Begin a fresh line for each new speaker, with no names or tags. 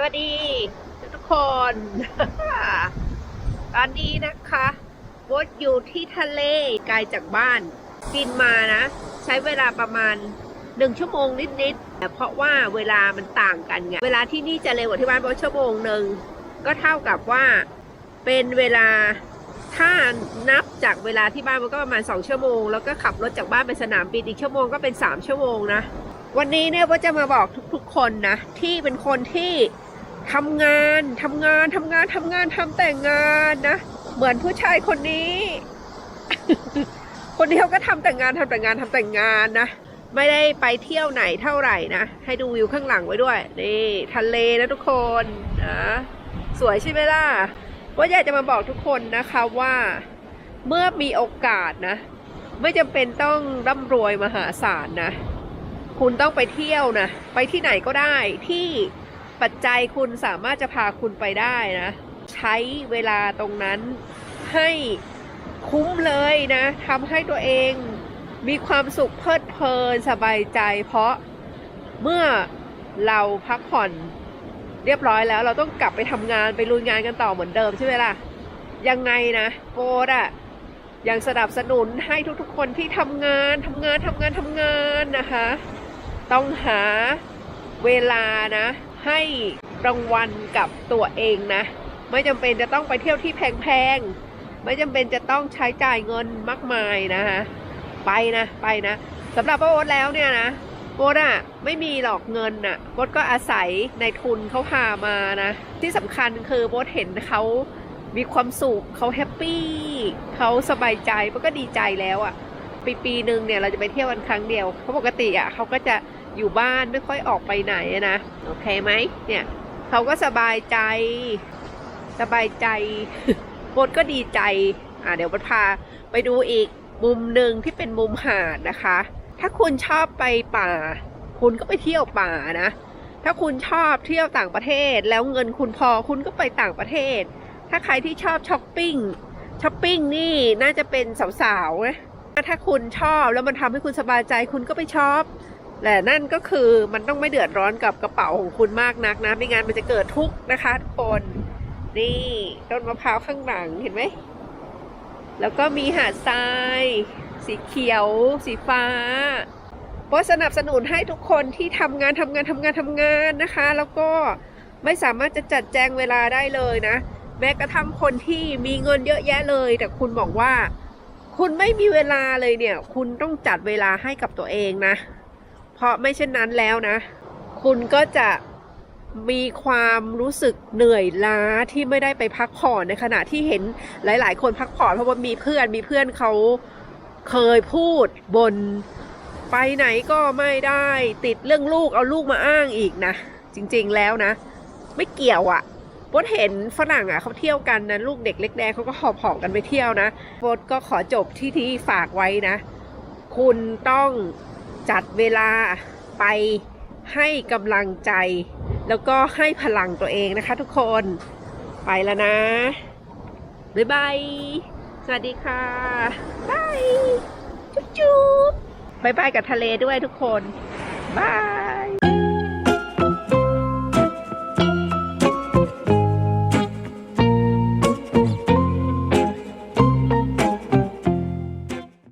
สวัสดีทุกคน ตอนนี้นะคะวดอยู่ที่ทะเลไกลจากบ้านบินมานะ ใช้เวลาประมาณหนึ่งชั่วโมงนิดๆแต่เพราะว่าเวลามันต่างกันไง เวลาที่นี่จะเร็วกว่าที่บ้านเพราะชั่วโมงหนึ่งก็เท่ากับว่าเป็นเวลาถ้านับจากเวลาที่บ้านมันก็ประมาณ 2 ชั่วโมง แล้วก็ขับรถจากบ้านไปสนามบินอีกชั่วโมงก็เป็น 3 ชั่วโมงนะ วันนี้เนี่ยว่าจะมาบอกทุกๆคนนะ ที่เป็นคนที่ ทำงานทำงานทำงานทำงานทำแต่งงานนะ เหมือนผู้ชายคนนี้ คนนี้เขาก็ทำแต่งงานทำแต่งงานทำแต่งงานนะ ไม่ได้ไปเที่ยวไหนเท่าไหร่นะ ให้ดูวิวข้างหลังไว้ด้วย นี่ทะเลนะทุกคนนะสวยใช่ไหมล่ะ ว่าอยากจะมาบอกทุกคนนะคะว่า เมื่อมีโอกาสนะ ไม่จำเป็นต้องร่ำรวยมหาศาลนะ คุณต้องไปเที่ยวนะ ไปที่ไหนก็ได้ที่ ปัจจัยคุณสามารถจะพาคุณไปได้นะ ใช้เวลาตรงนั้นให้คุ้มเลยนะทำให้ตัวเองมีความสุขเพลิดเพลินสบายใจ เพราะเมื่อเราพักผ่อนเรียบร้อยแล้วเราต้องกลับไปทำงานไปลุยงานกันต่อเหมือนเดิมใช่ไหมล่ะ ยังไงนะโกดอะยังสนับสนุนให้ทุกๆคนที่ทำงานทำงานทำงานทำงานนะคะ ต้องหาเวลานะ ให้รางวัลกับตัวเองนะ ไม่จำเป็นจะต้องไปเที่ยวที่แพงๆ ไม่จำเป็นจะต้องใช้จ่ายเงินมากมายนะคะไปนะไปนะสำหรับป้าโอ๊ตแล้วเนี่ยนะโอ๊ตอะไม่มีหรอกเงินอะโอ๊ตก็อาศัยในทุนเขาพามานะ ที่สำคัญคือโอ๊ตเห็นเขามีความสุขเขาแฮปปี้เขาสบายใจโอ๊ตก็ดีใจแล้วอะ ปีปีหนึ่งเนี่ยเราจะไปเที่ยวกันครั้งเดียวเพราะปกติอะเขาก็จะอยู่บ้านไม่ค่อยออกไปไหนนะโอเคไหมเนี่ยเขาก็สบายใจ สบายใจโบดก็ดีใจอ่าเดี๋ยวโบดพาไปดูอีกมุมหนึ่งที่เป็นมุมหาดนะคะ ถ้าคุณชอบไปป่า คุณก็ไปเที่ยวป่านะ ถ้าคุณชอบเที่ยวต่างประเทศ แล้วเงินคุณพอคุณก็ไปต่างประเทศ ถ้าใครที่ชอบช้อปปิ้งช้อปปิ้งนี่น่าจะเป็นสาวๆนะ ถ้าคุณชอบแล้วมันทำให้คุณสบายใจคุณก็ไปช็อปแต่นั่นก็คือมันต้องไม่เดือดร้อนกับกระเป๋าของคุณมากนักนะไม่งั้นมันจะเกิดทุกข์นะคะทุกคนนี่ต้นมะพร้าวข้างหลังเห็นไหมแล้วก็มีหาดทราย สีเขียว สีฟ้าเพราะสนับสนุนให้ทุกคนที่ทำงานทำงานทำงานทำงานนะคะ แล้วก็ไม่สามารถจะจัดแจงเวลาได้เลยนะ แม้กระทั่งคนที่มีเงินเยอะแยะเลย แต่คุณบอกว่า คุณไม่มีเวลาเลยเนี่ย คุณต้องจัดเวลาให้กับตัวเองนะ เพราะไม่เช่นนั้นแล้วนะ คุณก็จะมีความรู้สึกเหนื่อยล้าที่ไม่ได้ไปพักผ่อนในขณะที่เห็นหลาย ๆ คนพักผ่อนเพราะว่ามีเพื่อนมีเพื่อนเขาเคยพูดบนไปไหนก็ไม่ได้ติดเรื่องลูกเอาลูกมาอ้างอีกนะ จริง ๆ แล้วนะ ไม่เกี่ยวอะ่ะ โบดเห็นฝรั่งอะเขาเที่ยวกันนะลูกเด็กเล็กแดงเขาก็หอบหอบกันไปเที่ยวนะโบดก็ขอจบที่ที่ฝากไว้นะ คุณต้องจัดเวลาไปให้กำลังใจ แล้วก็ให้พลังตัวเองนะคะทุกคนไปแล้วนะบ๊ายบายสวัสดีค่ะบายจุ๊บจุ๊บบายบายกับทะเลด้วยทุกคนบาย